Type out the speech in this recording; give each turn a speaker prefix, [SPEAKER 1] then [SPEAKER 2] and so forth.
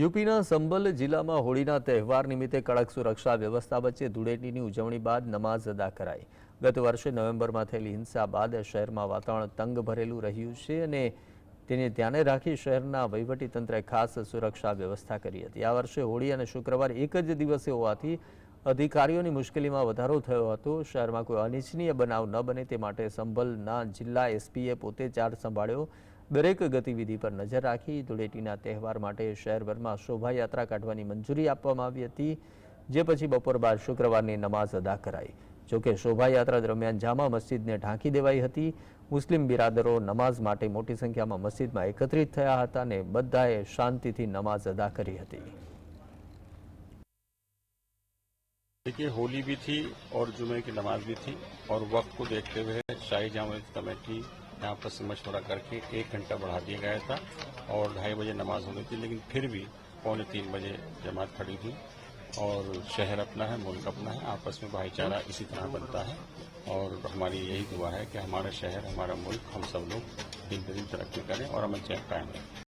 [SPEAKER 1] યુપીના સંબલ જિલ્લામાં હોળીના તહેવાર નિમિત્તે કડક સુરક્ષા વ્યવસ્થા વચ્ચે ધૂળેટીની ઉજવણી બાદ નમાઝ અદા કરાઈ ગત વર્ષે નવેમ્બરમાં થયેલી હિંસા બાદ શહેરમાં વાતાવરણ તંગ ભરેલું રહ્યું છે અને તેને ધ્યાને રાખી શહેરના તંત્રએ ખાસ સુરક્ષા વ્યવસ્થા કરી હતી આ વર્ષે હોળી અને શુક્રવાર એક જ દિવસે હોવાથી અધિકારીઓની મુશ્કેલીમાં વધારો થયો હતો શહેરમાં કોઈ અનિચ્છનીય બનાવ ન બને તે માટે સંભલના જિલ્લા એસપીએ પોતે ચાર્જ સંભાળ્યો દરેક ગતિવિધિ પર નજર રાખી દુળેટીના તહેવાર માટે શેરવર્મા શોભા યાત્રા કાઢવાની મંજૂરી આપવામાં આવી હતી જે પછી બપોર બાદ શુક્રવારે નમાઝ અદા કરાઈ જો કે શોભા યાત્રા દરમિયાન જામા મસ્જિદને ઢાંકી દેવાઈ હતી મુસ્લિમ બિરાદરો નમાઝ માટે મોટી સંખ્યામાં મસ્જિદમાં એકત્રિત થયા હતા અને બધાએ શાંતિથી નમાઝ અદા કરી હતી
[SPEAKER 2] કે होली બી થી ઓર જુમે કે નમાઝ વી થી ઓર વક્ત કો દેખતે હૈ સાઈ જામેત કમિટી यहाँ पर से मशवरा करके एक घंटा बढ़ा दिया गया था और ढाई बजे नमाज होनी थी लेकिन फिर भी पौने तीन बजे जमात खड़ी थी और शहर अपना है मुल्क अपना है आपस में भाईचारा इसी तरह बनता है और हमारी यही दुआ है कि हमारा शहर हमारा मुल्क हम सब लोग दिन ब दिन तरक्की करें और हमें चैन कायम रखें